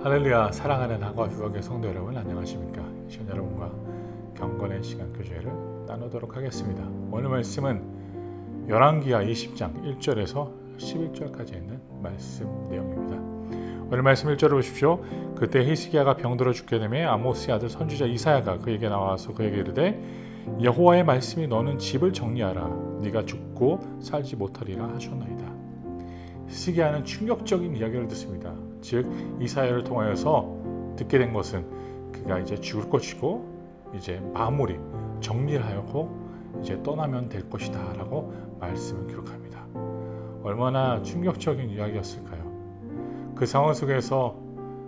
할렐루야 사랑하는 한과 휴학의 성도 여러분 안녕하십니까? 시청자 여러분과 경건의 시간 교제를 나누도록 하겠습니다. 오늘 말씀은 열왕기하 20장 1절에서 11절까지 있는 말씀 내용입니다. 오늘 말씀 1절을 보십시오. 그때 히스기야가 병들어 죽게 되매 아모스의 아들 선지자 이사야가 그에게 나와서 그에게 이르되 여호와의 말씀이 너는 집을 정리하라. 네가 죽고 살지 못하리라 하셨나이다. 히스기야는 충격적인 이야기를 듣습니다. 즉 이사야를 통하여서 듣게 된 것은 그가 이제 죽을 것이고 이제 마무리 정리를 하였고 이제 떠나면 될 것이다라고 말씀을 기록합니다. 얼마나 충격적인 이야기였을까요? 그 상황 속에서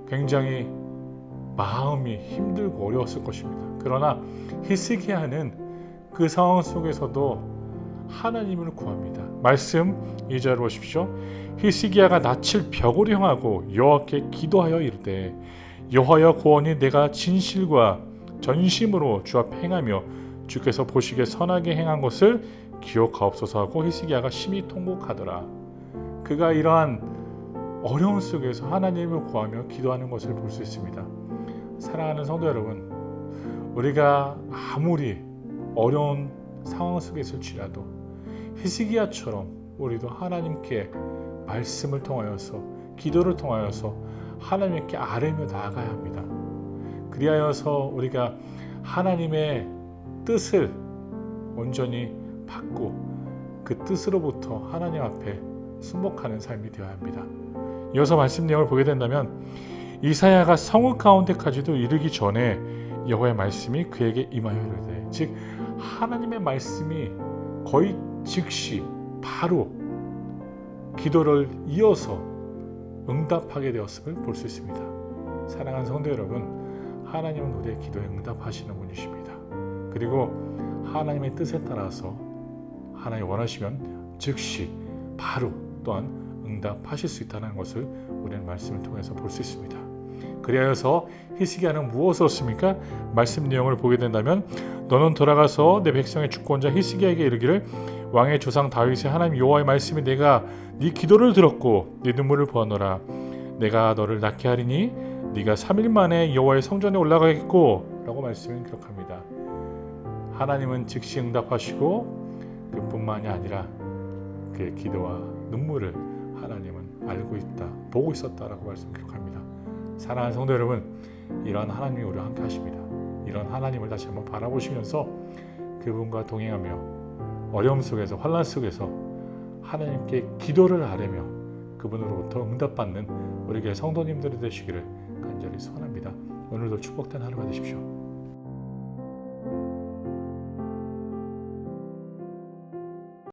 굉장히 마음이 힘들고 어려웠을 것입니다. 그러나 히스기야는 그 상황 속에서도 하나님을 구합니다. 말씀 2절 보십시오. 히스기야가 낯을 벽으로 향하고 여호와께 기도하여 이르되 여호와여 구원이 내가 진실과 전심으로 주 앞에 행하며 주께서 보시기에 선하게 행한 것을 기억하옵소서 하고 히스기야가 심히 통곡하더라. 그가 이러한 어려움 속에서 하나님을 구하며 기도하는 것을 볼 수 있습니다. 사랑하는 성도 여러분, 우리가 아무리 어려운 상황 속에 있을지라도 히스기야처럼 우리도 하나님께 말씀을 통하여서 기도를 통하여서 하나님께 아뢰며 나아가야 합니다. 그리하여서 우리가 하나님의 뜻을 온전히 받고 그 뜻으로부터 하나님 앞에 순복하는 삶이 되어야 합니다. 이어서 말씀 내용을 보게 된다면 이사야가 성읍 가운데까지도 이르기 전에 여호와의 말씀이 그에게 임하여 이르되 즉 하나님의 말씀이 거의 즉시 바로 기도를 이어서 응답하게 되었음을 볼 수 있습니다. 사랑하는 성도 여러분, 하나님은 우리의 기도에 응답하시는 분이십니다. 그리고 하나님의 뜻에 따라서 하나님 원하시면 즉시 바로 또한 응답하실 수 있다는 것을 우리는 말씀을 통해서 볼 수 있습니다. 그리하여서 히스기야는 무엇을 얻습니까? 말씀 내용을 보게 된다면 너는 돌아가서 내 백성의 주권자 히스기야에게 이르기를 왕의 조상 다윗의 하나님 여호와의 말씀이 내가 네 기도를 들었고 네 눈물을 보았노라 내가 너를 낳게 하리니 네가 3일 만에 여호와의 성전에 올라가겠고 라고 말씀을 기록합니다. 하나님은 즉시 응답하시고 그뿐만이 아니라 그의 기도와 눈물을 하나님은 알고 있다 보고 있었다라고 말씀 기록합니다. 사랑하는 성도 여러분 이런 하나님이 우리와 함께 하십니다. 이런 하나님을 다시 한번 바라보시면서 그분과 동행하며 어려움 속에서 환란 속에서 하나님께 기도를 아뢰며 그분으로부터 응답받는 우리 교회 성도님들이 되시기를 간절히 소원합니다. 오늘도 축복된 하루가 되십시오.